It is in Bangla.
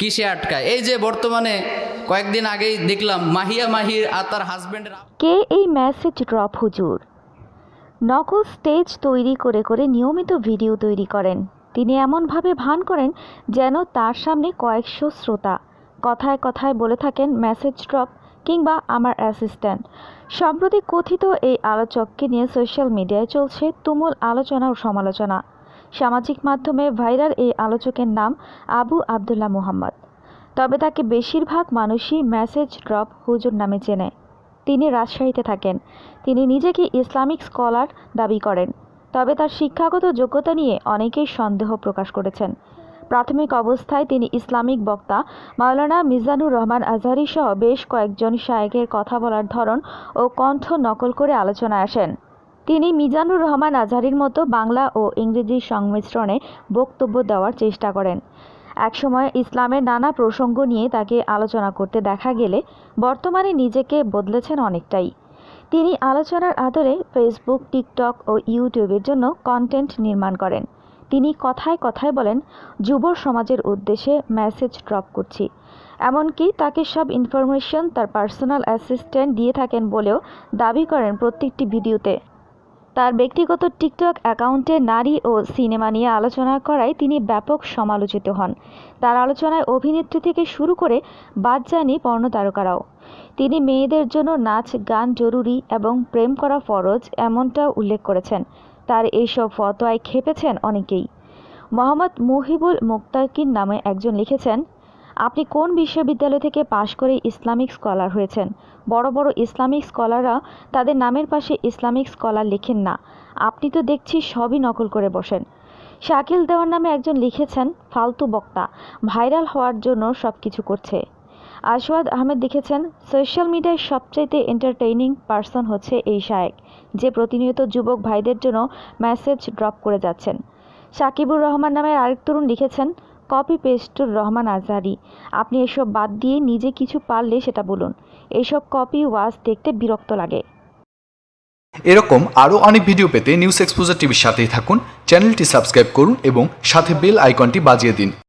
কিসে আটকায়? এই যে বর্তমানে কয়েকদিন আগেই দেখলাম মাহিয়া মাহির আর তার হাজব্যান্ডের কে এই মেসেজ ড্রপ হুজুর? নকল স্টেজ তৈরি করে করে নিয়মিত ভিডিও তৈরি করেন। তিনি এমনভাবে ভান করেন যেন তার সামনে কয়েকশো শ্রোতা। কথায় কথায় বলে থাকেন মেসেজ ড্রপ কিংবা আমার অ্যাসিস্ট্যান্ট সম্প্রতি কথিত এই আলোচককে নিয়ে সোশ্যাল মিডিয়ায় চলছে তুমুল আলোচনা ও সমালোচনা। সামাজিক মাধ্যমে ভাইরাল এই আলোচকের নাম আবু আবদুল্লাহ মুহাম্মদ। তবে তাকে বেশিরভাগ মানুষই মেসেজ ড্রপ হুজুর নামে চেনে। তিনি রাজশাহীতে থাকেন। তিনি নিজেকে ইসলামিক স্কলার দাবি করেন। তবে তার শিক্ষাগত যোগ্যতা নিয়ে অনেকেই সন্দেহ প্রকাশ করেছেন। প্রাথমিক অবস্থায় তিনি ইসলামিক বক্তা। মাওলানা মিজানুর রহমান আজহারি সহ বেশ কয়েকজন শায়েকের কথা বলার ধরন ও কণ্ঠ নকল করে আলোচনায় আসেন। তিনি মিজানুর রহমান আজহারির মতো বাংলা ও ইংরেজি সংমিশ্রণে বক্তব্য দেওয়ার চেষ্টা করেন। একসময় ইসলামের নানা প্রসঙ্গ নিয়ে তাকে আলোচনা করতে দেখা গেলে বর্তমানে নিজেকে বদলেছেন অনেকটাই। তিনি আলোচনার আদলে ফেসবুক, টিকটক ও ইউটিউবের জন্য কন্টেন্ট নির্মাণ করেন। তিনি কথায় কথায় বলেন যুব সমাজের উদ্দেশ্যে মেসেজ ড্রপ করছি। এমনকি তাকে সব ইনফরমেশন তার পার্সোনাল অ্যাসিস্ট্যান্ট দিয়ে থাকেন বলেও দাবি করেন প্রত্যেকটি ভিডিওতে। তার ব্যক্তিগত টিকটক অ্যাকাউন্টে নারী ও সিনেমা নিয়ে আলোচনা করায় তিনি ব্যাপক সমালোচিত হন। তার আলোচনায় অভিনেত্রী থেকে শুরু করে বাদজানি পর্ণ তারকারাও তিনি মেয়েদের জন্য নাচ, গান জরুরি এবং প্রেম করা ফরজ এমনটাও উল্লেখ করেছেন। তার এইসব ফতোয়ায় খেপেছেন অনেকেই। মোহাম্মদ মুহিবুল মুক্তাকিন নামে একজন লিখেছেন আপনি কোন বিশ্ববিদ্যালয় থেকে পাশ করে ইসলামিক স্কলার হয়েছেন? বড় বড় ইসলামিক স্কলাররা তাদের নামের পাশে ইসলামিক স্কলার লেখেন না। আপনি তো দেখছি সবই নকল করে বসেন। শাকিল দেওয়ার নামে একজন লিখেছেন, ফালতু বক্তা, ভাইরাল হওয়ার জন্য সব কিছু করছে। আশওয়াদ আহমেদ লিখেছেন, সোশ্যাল মিডিয়ায় সবচাইতে এন্টারটেইনিং পার্সন হচ্ছে এই শায়েক, যে প্রতিনিয়ত যুবক ভাইদের জন্য মেসেজ ড্রপ করে যাচ্ছেন। সাকিবুর রহমান নামের আরেক তরুণ লিখেছেন কপি পেস্টুর রহমান আজহারি। আপনি এসব বাদ দিয়ে নিজে কিছু পারলে সেটা বলুন। এইসব কপি ওয়াজ দেখতে বিরক্ত লাগে। এরকম আরও অনেক ভিডিও পেতে নিউজ এক্সপোজার টিভির সাথেই থাকুন, চ্যানেলটি সাবস্ক্রাইব করুন এবং সাথে বেল আইকনটি বাজিয়ে দিন।